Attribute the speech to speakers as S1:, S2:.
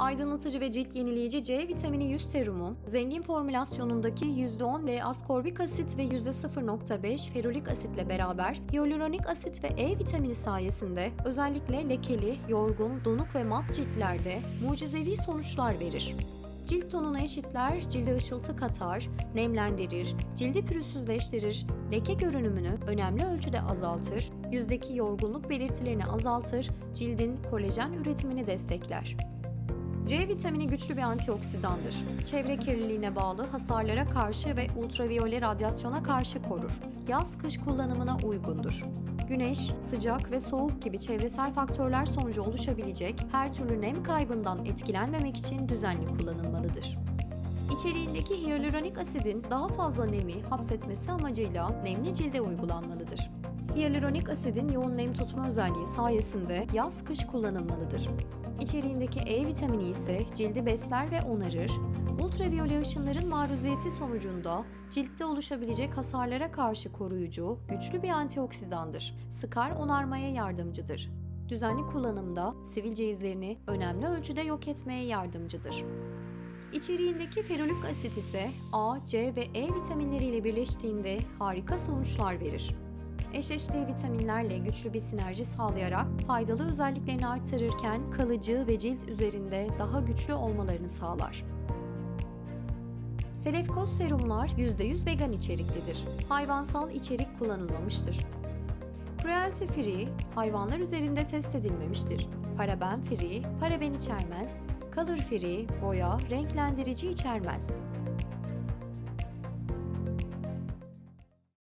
S1: Aydınlatıcı ve cilt yenileyici C vitamini 100 serumu, zengin formülasyonundaki %10 L-askorbik asit ve %0.5 ferulik asitle beraber hyaluronik asit ve E vitamini sayesinde özellikle lekeli, yorgun, donuk ve mat ciltlerde mucizevi sonuçlar verir. Cilt tonunu eşitler, cilde ışıltı katar, nemlendirir, cildi pürüzsüzleştirir, leke görünümünü önemli ölçüde azaltır, yüzdeki yorgunluk belirtilerini azaltır, cildin kolajen üretimini destekler. C vitamini güçlü bir antioksidandır. Çevre kirliliğine bağlı hasarlara karşı ve ultraviyole radyasyona karşı korur. Yaz-kış kullanımına uygundur. Güneş, sıcak ve soğuk gibi çevresel faktörler sonucu oluşabilecek her türlü nem kaybından etkilenmemek için düzenli kullanılmalıdır. İçeriğindeki hyaluronik asidin daha fazla nemi hapsetmesi amacıyla nemli cilde uygulanmalıdır. Hyaluronik asidin yoğun nem tutma özelliği sayesinde yaz-kış kullanılmalıdır. İçeriğindeki E vitamini ise cildi besler ve onarır, ultraviyole ışınların maruziyeti sonucunda ciltte oluşabilecek hasarlara karşı koruyucu, güçlü bir antioksidandır. Sıkar onarmaya yardımcıdır. Düzenli kullanımda sivilce izlerini önemli ölçüde yok etmeye yardımcıdır. İçeriğindeki ferulik asit ise A, C ve E vitaminleriyle birleştiğinde harika sonuçlar verir. Eşleştiği vitaminlerle güçlü bir sinerji sağlayarak faydalı özelliklerini artırırken kalıcı ve cilt üzerinde daha güçlü olmalarını sağlar. Selefkoz serumlar %100 vegan içeriklidir. Hayvansal içerik kullanılmamıştır. Cruelty free, hayvanlar üzerinde test edilmemiştir. Paraben free, paraben içermez. Color free, boya, renklendirici içermez.